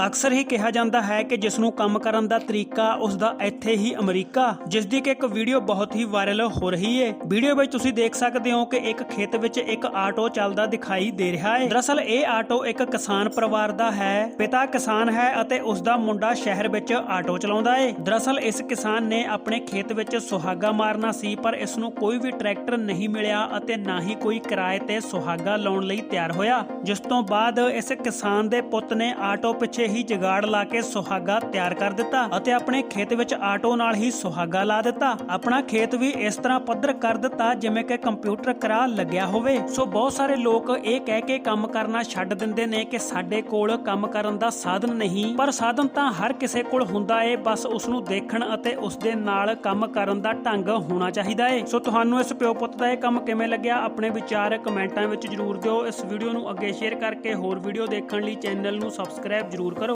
ਅਕਸਰ ਹੀ ਕਿਹਾ ਜਾਂਦਾ ਹੈ ਕਿ ਜਿਸ ਨੂੰ ਕੰਮ ਕਰਨ ਦਾ ਤਰੀਕਾ ਉਸ ਦਾ ਇੱਥੇ ਹੀ ਅਮਰੀਕਾ ਜਿਸ ਦੀ ਕਿ ਇੱਕ ਵੀਡੀਓ ਬਹੁਤ ਹੀ ਵਾਇਰਲ ਹੋ ਰਹੀ ਹੈ ਵੀਡੀਓ ਵਿੱਚ ਤੁਸੀਂ ਦੇਖ ਸਕਦੇ ਹੋ ਕਿ ਇੱਕ ਖੇਤ ਵਿੱਚ ਇੱਕ ਆਟੋ ਚੱਲਦਾ ਦਿਖਾਈ ਦੇ ਰਿਹਾ ਹੈ ਦਰਅਸਲ ਇਹ ਆਟੋ ਇੱਕ ਕਿਸਾਨ ਪਰਿਵਾਰ ਦਾ ਹੈ, ਪਿਤਾ ਕਿਸਾਨ ਹੈ ਅਤੇ ਉਸ ਦਾ ਮੁੰਡਾ ਸ਼ਹਿਰ ਵਿੱਚ ਆਟੋ ਚਲਾਉਂਦਾ ਹੈ ਦਰਅਸਲ ਇਸ ਕਿਸਾਨ ਨੇ ਆਪਣੇ ਖੇਤ ਵਿੱਚ ਸੁਹਾਗਾ ਮਾਰਨਾ ਸੀ, ਪਰ ਇਸ ਨੂੰ ਕੋਈ ਵੀ ਟਰੈਕਟਰ ਨਹੀਂ ਮਿਲਿਆ ਅਤੇ ਨਾ ਹੀ ਕੋਈ ਕਿਰਾਏ ਤੇ ਸੁਹਾਗਾ ਲਾਉਣ ਲਈ ਤਿਆਰ ਹੋਇਆ, ਜਿਸ ਤੋਂ ਬਾਅਦ ਇਸ ਕਿਸਾਨ ਦੇ ਪੁੱਤ ਨੇ ਆਟੋ ਪਿੱਛੇ ਹੀ ਜਗਾੜ ਲਾ ਕੇ ਸੁਹਾਗਾ ਤਿਆਰ ਕਰ ਦਿੱਤਾ ਅਤੇ ਆਪਣੇ ਖੇਤ ਵਿੱਚ ਆਟੋ ਨਾਲ ਹੀ ਸੁਹਾਗਾ ਲਾ ਦਿੱਤਾ। ਆਪਣਾ ਖੇਤ ਵੀ ਇਸ ਤਰ੍ਹਾਂ ਪੱਧਰ ਕਰ ਦਿੱਤਾ ਜਿਵੇਂ ਕਿ ਕੰਪਿਊਟਰ ਕਰਾ ਲੱਗਿਆ ਹੋਵੇ। ਸੋ ਬਹੁਤ ਸਾਰੇ ਲੋਕ ਇਹ ਕਹਿ ਕੇ ਕੰਮ ਕਰਨਾ ਛੱਡ ਦਿੰਦੇ ਨੇ ਕਿ ਸਾਡੇ ਕੋਲ ਕੰਮ ਕਰਨ ਦਾ ਸਾਧਨ ਨਹੀਂ, ਪਰ ਸਾਧਨ ਤਾਂ ਹਰ ਕਿਸੇ ਕੋਲ ਹੁੰਦਾ ਏ, ਬਸ ਉਸ ਨੂੰ ਦੇਖਣ ਅਤੇ ਉਸ ਦੇ ਨਾਲ ਕੰਮ ਕਰਨ ਦਾ ਢੰਗ ਹੋਣਾ ਚਾਹੀਦਾ ਏ। ਸੋ ਤੁਹਾਨੂੰ ਇਸ ਪਿਓ ਪੁੱਤ ਦਾ ਇਹ ਕੰਮ ਕਿਵੇਂ ਲੱਗਿਆ? ਆਪਣੇ ਵਿਚਾਰ ਕਮੈਂਟਾਂ ਵਿੱਚ ਜਰੂਰ ਦਿਓ। ਇਸ ਵੀਡੀਓ ਨੂੰ ਅੱਗੇ ਸ਼ੇਅਰ ਕਰਕੇ ਹੋਰ ਵੀਡੀਓ ਦੇਖਣ ਲਈ ਚੈਨਲ ਨੂੰ ਸਬਸਕ੍ਰਾਈਬ ਜਰੂਰ